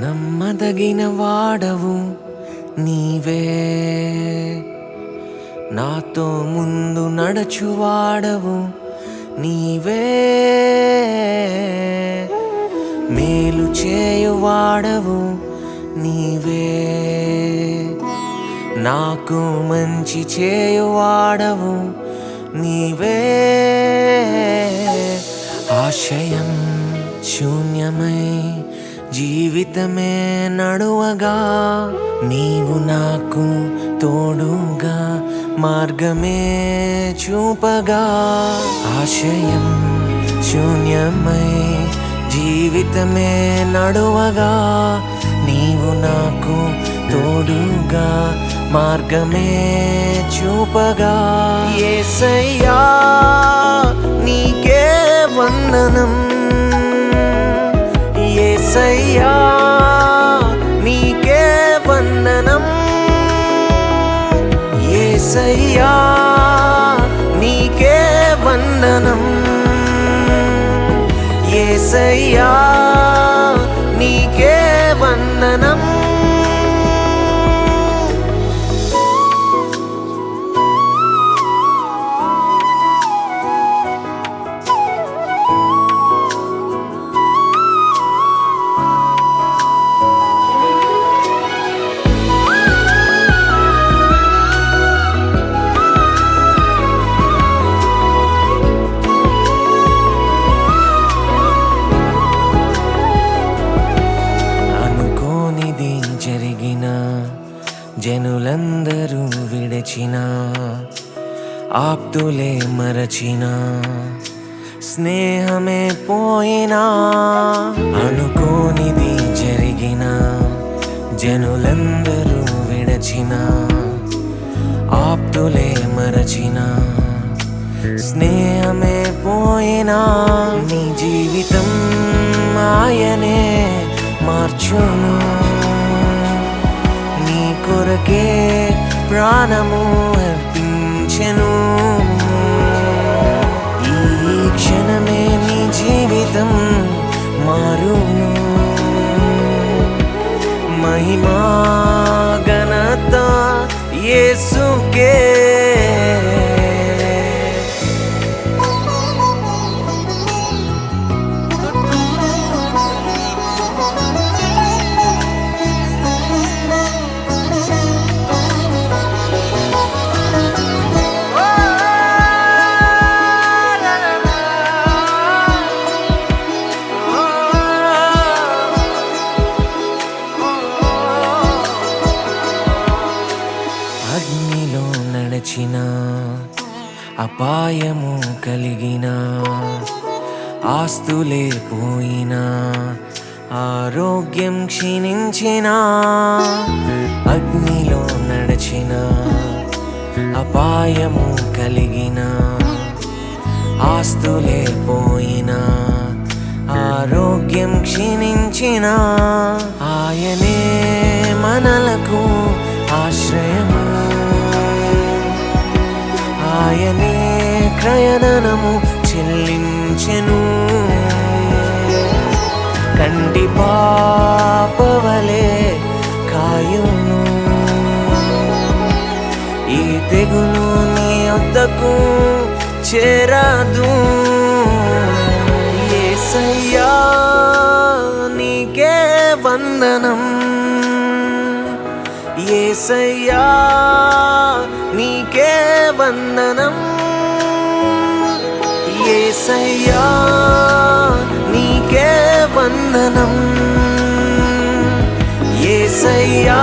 ನಮ್ಮದಗಿನ ವಾಡವು నీవే. నాతో ముందు నడచువాడవు నీవే. మేలు చేయువాడవు నీవే. నాకు మంచి చేయువాడవు నీవే. ఆశయం శూన్యమై జీవితమే నడువగా నీవు నాకు తోడుగా మార్గమే చూపగా. ఆశయం శూన్యమై జీవితమే నడువగా నీవు నాకు తోడుగా మార్గమే చూపగా. ఏసయ్యా ఏసయ్యా నీకే వందనం. ఏసయ్యా జనులందరూ విడచిన ఆప్తులే మరచిన స్నేహమే పోయినా అనుకోనిది జరిగిన జనులందరూ విడచిన ఆప్తులే మరచిన స్నేహమే పోయినా నీ జీవితం ఆయనే మార్చును. కొరకే ప్రాణము అర్పించెను. ఈ క్షణమే నీ జీవితం మారును. మహిమా ఘనత యేసుకే. నడచిన అపాయము కలిగిన ఆస్తులే పోయినా ఆరోగ్యం క్షీణించిన అగ్నిలో నడిచిన అపాయము కలిగిన ఆస్తులే పోయినా ఆరోగ్యం క్షీణించిన. ఆయనే మనలకు ఆశ్రయము క్రయణము చెల్లించెను. కంటి పాపవలే కాయును. ఈ తెగులు నీ వద్దకు చేరాదు. ఏసయ్యా నీకే వందనం. ఏసయ్యా నీకే వందనం. ఏసయ్యా నీకే వందనం. ఏసయ్యా